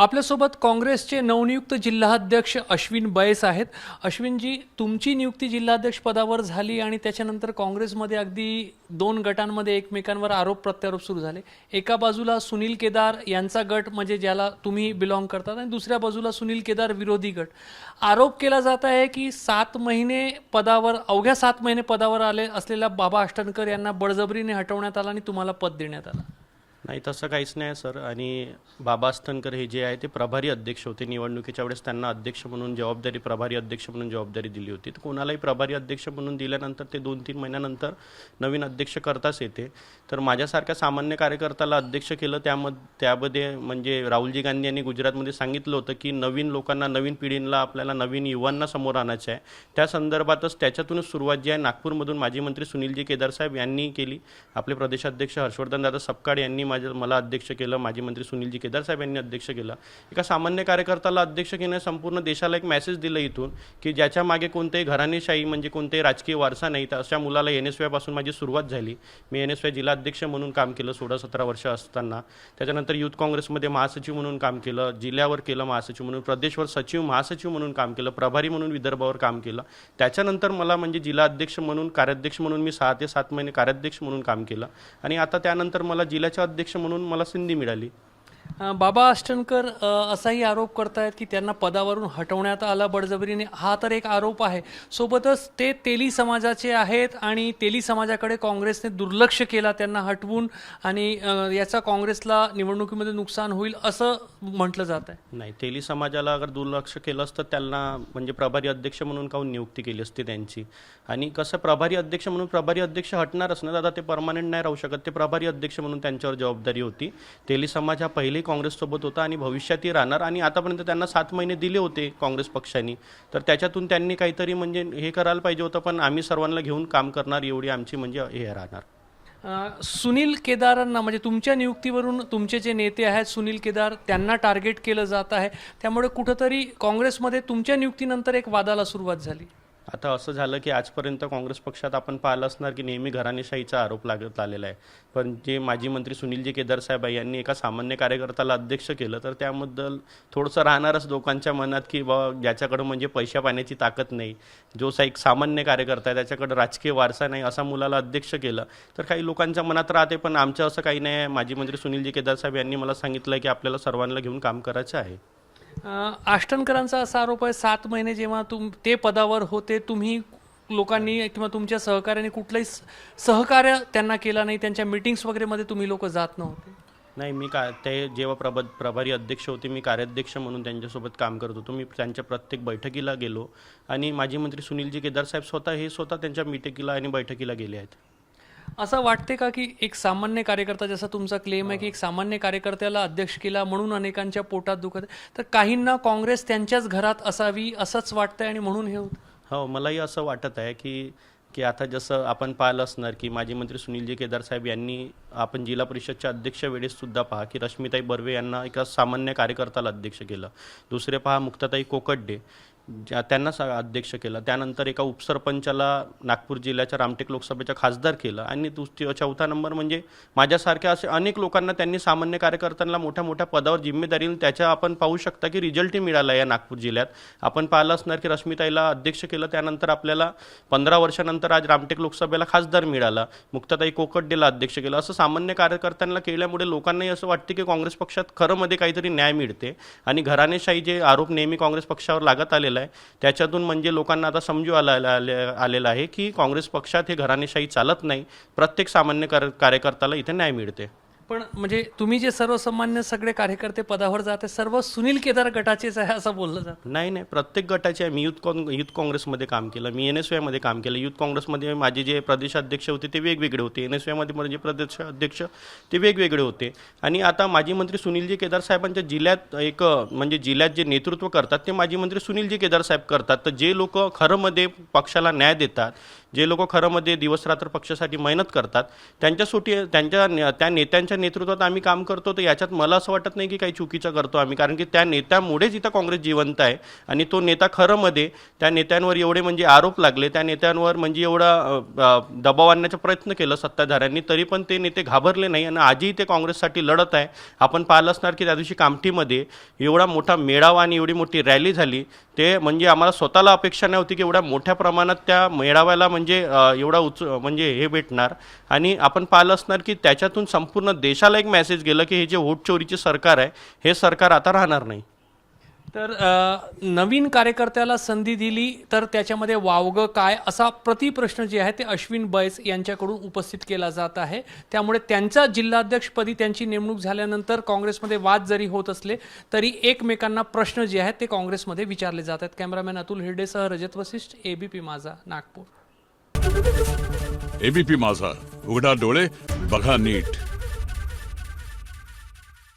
आपल्यासोबत काँग्रेसचे नवनियुक्त जिल्हाध्यक्ष अश्विन बैस आहेत. अश्विनजी तुमची नियुक्ती जिल्हाध्यक्ष पदावर झाली आणि त्याच्यानंतर काँग्रेसमध्ये अगदी दोन गटांमध्ये एकमेकांवर आरोप प्रत्यारोप सुरू झाले. एका बाजूला सुनील केदार यांचा गट म्हणजे ज्याला तुम्ही बिलॉंग करतात आणि दुसऱ्या बाजूला सुनील केदार विरोधी गट. आरोप केला जात आहे की सात महिने पदावर अवघ्या सात महिने पदावर आले असलेल्या बाबा अष्टनकर यांना बळजबरीने हटवण्यात आलं आणि तुम्हाला पद देण्यात आलं. नाही तसं काहीच नाही सर. आणि बाबा अस्तनकर हे जे आहे ते प्रभारी अध्यक्ष होते. निवडणुकीच्या वेळेस त्यांना अध्यक्ष म्हणून जबाबदारी प्रभारी अध्यक्ष म्हणून जबाबदारी दिली होती. तर कोणालाही प्रभारी अध्यक्ष म्हणून दिल्यानंतर ते दोन तीन महिन्यानंतर नवीन अध्यक्ष करताच येते. तर माझ्यासारख्या सामान्य कार्यकर्त्याला अध्यक्ष केलं त्यामध्ये त्यामध्ये म्हणजे राहुलजी गांधी यांनी गुजरातमध्ये सांगितलं होतं की नवीन लोकांना नवीन पिढींना आपल्याला नवीन युवांना समोर आणायचं आहे त्या संदर्भातच त्याच्यातूनच सुरुवात जी आहे नागपूरमधून माजी मंत्री सुनीलजी केदारसाहेब यांनी केली. आपले प्रदेशाध्यक्ष हर्षवर्धन दादा सपकाळ यांनी माझ्या मला अध्यक्ष केलं माजी मंत्री सुनीलजी केदार साहेब यांनी अध्यक्ष केलं. एका सामान्य कार्यकर्त्याला अध्यक्ष केल्याने संपूर्ण देशाला एक मेसेज दिलं इथून की ज्याच्या मागे कोणतेही घराणेशाही म्हणजे कोणतेही राजकीय वारसा नाही तर अशा मुलाला एन एस वायपासून माझी सुरुवात झाली. मी एन एस वाय जिल्हाध्यक्ष म्हणून काम केलं सोळा सतरा वर्ष असताना. त्याच्यानंतर युथ काँग्रेसमध्ये महासचिव म्हणून काम केलं जिल्ह्यावर केलं महासचिव म्हणून प्रदेशवर सचिव महासचिव म्हणून काम केलं प्रभारी म्हणून विदर्भावर काम केलं. त्याच्यानंतर मला म्हणजे जिल्हाध्यक्ष म्हणून कार्याध्यक्ष म्हणून मी सहा ते सात महिने कार्याध्यक्ष म्हणून काम केलं. आणि आता त्यानंतर मला जिल्ह्याच्या अध्यक्ष म्हणून मला संधी मिळाली. बाबा अष्टनकर असाही आरोप करतायत की त्यांना पदावरून हटवण्यात आला बळजबरीने. हा तर एक आरोप आहे. सोबतच ते तेली समाजाचे आहेत आणि तेली समाजाकडे काँग्रेसने दुर्लक्ष केला त्यांना हटवून आणि याचा काँग्रेसला निवडणुकीमध्ये नुकसान होईल असं म्हटलं जात आहे. नाही तेली समाजाला अगर दुर्लक्ष केलं असतं त्यांना म्हणजे प्रभारी अध्यक्ष म्हणून काहून नियुक्ती केली असती त्यांची? आणि कसं प्रभारी अध्यक्ष म्हणून प्रभारी अध्यक्ष हटणारच ना दादा ते परमानंट नाही राहू शकत. ते प्रभारी अध्यक्ष म्हणून त्यांच्यावर जबाबदारी होती. तेली समाज हा पहिले काँग्रेससोबत होता आणि भविष्यातही राहणार आणि आतापर्यंत त्यांना सात महिने दिले होते काँग्रेस पक्षाने. तर त्याच्यातून त्यांनी काहीतरी म्हणजे हे करायला पाहिजे होतं पण आम्ही सर्वांना घेऊन काम करणार एवढी आमची म्हणजे हे राहणार. सुनील केदारांना म्हणजे तुमच्या नियुक्तीवरून तुमचे जे नेते आहेत सुनील केदार त्यांना टार्गेट केलं जात आहे. त्यामुळे कुठंतरी काँग्रेसमध्ये तुमच्या नियुक्तीनंतर एक वादाला सुरुवात झाली. आता असं झालं की आजपर्यंत काँग्रेस पक्षात आपण पाहिलं असणार की नेहमी घराणेशाहीचा आरोप लागत आलेला आहे. पण जे माजी मंत्री सुनीलजी केदार साहेब आहे यांनी एका सामान्य कार्यकर्त्याला अध्यक्ष केलं तर त्याबद्दल थोडंसं राहणारच लोकांच्या मनात की बा ज्याच्याकडं म्हणजे पैशा पाण्याची ताकद नाही. जो सा एक सामान्य कार्यकर्ता आहे त्याच्याकडं राजकीय वारसा नाही असा मुलाला अध्यक्ष केलं तर काही लोकांच्या मनात राहते. पण आमचं असं काही नाही आहे. माजी मंत्री सुनीलजी केदार साहेब यांनी मला सांगितलं की आपल्याला सर्वांना घेऊन काम करायचं आहे. आष्टनकरांचा असा आरोप आहे सात महिने जेव्हा तुम ते पदावर होते तुम्ही लोकांनी किंवा तुमच्या सहकार्याने कुठलंही सहकार्य त्यांना केला नाही त्यांच्या मिटिंग्स वगैरेमध्ये तुम्ही लोक जात नव्हते. नाही मी का ते जेव्हा प्रभ प्रभारी अध्यक्ष होते मी कार्याध्यक्ष म्हणून त्यांच्यासोबत काम करत होतो. मी त्यांच्या प्रत्येक बैठकीला गेलो आणि माजी मंत्री सुनीलजी केदार साहेब स्वतः हे स्वतः त्यांच्या मिटिंगला आणि बैठकीला गेले आहेत. असं वाटते का की एक सामान्य कार्यकर्ता जसा तुमचा क्लेम आहे की एक सामान्य कार्यकर्त्याला अध्यक्ष केला म्हणून अनेकांच्या पोटात दुखत आहे तर काहींना काँग्रेस त्यांच्याच घरात असावी असंच वाटतंय आणि म्हणून हे होतं? हो मलाही असं वाटत आहे की की आता जसं आपण पाहिलं असणार की माजी मंत्री सुनीलजी केदार साहेब यांनी आपण जिल्हा परिषदच्या अध्यक्ष वेळेस सुद्धा पहा की रश्मिताई बर्वे यांना एका सामान्य कार्यकर्त्याला अध्यक्ष केलं. दुसरे पहा मुक्ताताई कोकड्डे. ज्या त्यांना सा- अध्यक्ष केलं त्यानंतर एका उपसरपंचाला नागपूर जिल्ह्याच्या रामटेक लोकसभेच्या खासदार केलं आणि दुसरी चौथा नंबर म्हणजे माझ्यासारख्या असे अनेक लोकांना त्यांनी सामान्य कार्यकर्त्यांना मोठ्या मोठ्या पदावर जिम्मेदारी त्याच्या आपण पाहू शकता की रिझल्टही मिळाला या नागपूर जिल्ह्यात. आपण पाहिलं असणार की रश्मिताईला अध्यक्ष केलं त्यानंतर आपल्याला पंधरा वर्षानंतर आज रामटेक लोकसभेला खासदार मिळाला. मुक्ताताई कोकड्डेला अध्यक्ष केलं. असं सामान्य कार्यकर्त्यांना केल्यामुळे लोकांनाही असं वाटते की काँग्रेस पक्षात खरंमध्ये काहीतरी न्याय मिळते. आणि घराणेशाही जे आरोप नेहमी काँग्रेस पक्षावर लागत आलेला आहे. त्याच्यातून म्हणजे लोकांना आता समजू आला आले- आलेलं आहे की काँग्रेस पक्षात हे घराणेशाही चालत नाही. प्रत्येक सामान्य कार्य- कार्यकर्त्याला इथे न्याय मिळते. पण म्हणजे तुम्ही जे सर्वसामान्य सगळे कार्यकर्ते पदावर जाते सर्व सुनील केदार गटाचेच आहे असं बोललं जात. नाही नाही. प्रत्येक गटाचे आहे. मी युथ काँग युथ काँग्रेसमध्ये काम केलं. मी एन एस वायमध्ये काम केलं. युथ काँग्रेसमध्ये माझे जे प्रदेशाध्यक्ष होते ते वेगवेगळे होते. एन एस वायमध्ये माझे प्रदेशाध्यक्ष ते वेगवेगळे होते. आणि आता माजी मंत्री सुनीलजी केदार साहेबांच्या जिल्ह्यात एक म्हणजे जिल्ह्यात जे नेतृत्व करतात ते माजी मंत्री सुनीलजी केदार साहेब करतात. तर जे लोक खरंमध्ये पक्षाला न्याय देतात जे लोक खरंमध्ये दिवसरात्र पक्षासाठी मेहनत करतात त्यांच्यासाठी त्यांच्या त्या नेत्यांच्या नेतृत्वात आम्ही काम करतो तर याच्यात मला असं वाटत नाही की काही चुकीचं करतो आम्ही. कारण की त्या नेत्यामुळेच इथं काँग्रेस जिवंत आहे आणि तो नेता खरं मध्ये त्या नेत्यांवर एवढे म्हणजे आरोप लागले त्या नेत्यांवर म्हणजे एवढा दबाव आणण्याचा प्रयत्न केला सत्ताधाऱ्यांनी तरी पण ते नेते घाबरले नाही आणि आजही ते काँग्रेससाठी लढत आहे. आपण पाहिलं असणार की त्या दिवशी कामठीमध्ये एवढा मोठा मेळावा आणि एवढी मोठी रॅली झाली. ते म्हणजे आम्हाला स्वतःला अपेक्षा नव्हती की एवढ्या मोठ्या प्रमाणात त्या मेळाव्याला म्हणजे एवढा उच म्हणजे हे भेटणार. आणि आपण पाहिलं असणार की त्याच्यातून संपूर्ण देशाला एक मेसेज गेलं की हे जे वोट चोरीचे सरकार आहे हे सरकार आता राहणार नाही. तर नवीन कार्यकर्त्याला संधी दिली तर त्याच्यामध्ये वावगं काय असा प्रतिप्रश्न जे आहे ते अश्विन बैस यांच्याकडून उपस्थित केला जात आहे. त्यामुळे त्यांचा जिल्हाध्यक्षपदी त्यांची नेमणूक झाल्यानंतर काँग्रेसमध्ये वाद जरी होत असले तरी एकमेकांना प्रश्न जे आहेत ते काँग्रेसमध्ये विचारले जात आहेत. कॅमेरामॅन अतुल हिरडेसह रजत वसिष्ठ एबीपी माझा नागपूर. एबीपी माझा उघडा डोळे बघा नीट.